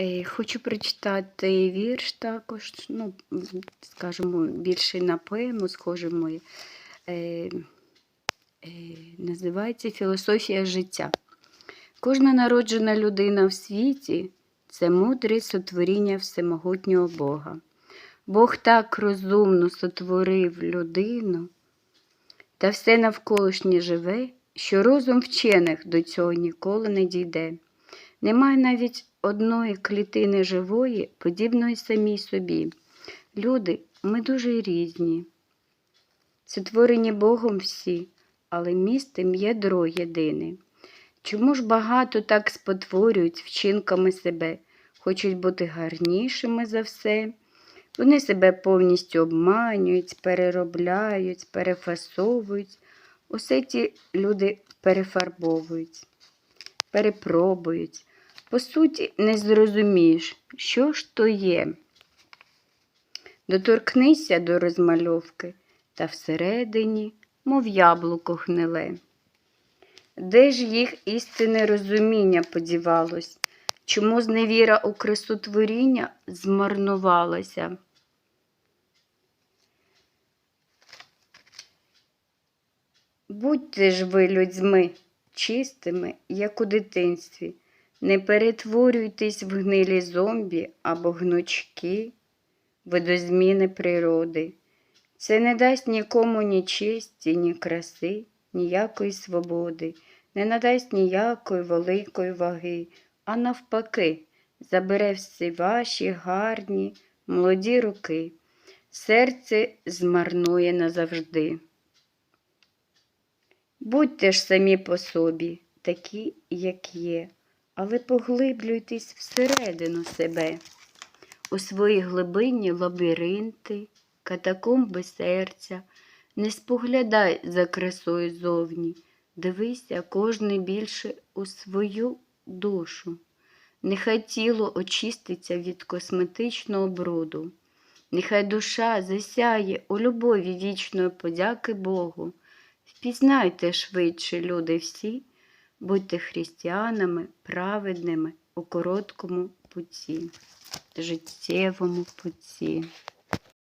Е, Хочу прочитати вірш також, ну, скажімо, більше на поему, схоже моє. Е, називається Філософія життя. Кожна народжена людина в світі це мудре сотворіння всемогутнього Бога. Бог так розумно сотворив людину, та все навколишнє живе, що розум вчених до цього ніколи не дійде. Немає навіть одної клітини живої, подібної самій собі. Люди, ми дуже різні. Сотворені Богом всі, але містим ядро єдине. Чому ж багато так спотворюють вчинками себе, хочуть бути гарнішими за все? Вони себе повністю обманюють, переробляють, перефасовують. Усе ті люди перефарбовують, перепробують. По суті, не зрозумієш, що ж то є. Доторкнися до розмальовки, та всередині, мов яблуко гниле. Де ж їх істинне розуміння подівалось? Чому зневіра у красу творіння змарнувалася? Будьте ж ви людьми, чистими, як у дитинстві, не перетворюйтесь в гнилі зомбі або гнучки, видозміни природи. Це не дасть нікому ні честі, ні краси, ніякої свободи, не надасть ніякої великої ваги, а навпаки, забере всі ваші гарні, молоді руки, серце змарнує назавжди. Будьте ж самі по собі, такі, як є, але поглиблюйтесь всередину себе, у свої глибинні лабіринти, катакомби серця, не споглядай за красою зовні, дивися кожний більше у свою душу. Нехай тіло очиститься від косметичного бруду, нехай душа засяє у любові вічної подяки Богу. Впізнайте швидше, люди всі, будьте християнами, праведними у короткому путі, життєвому путі.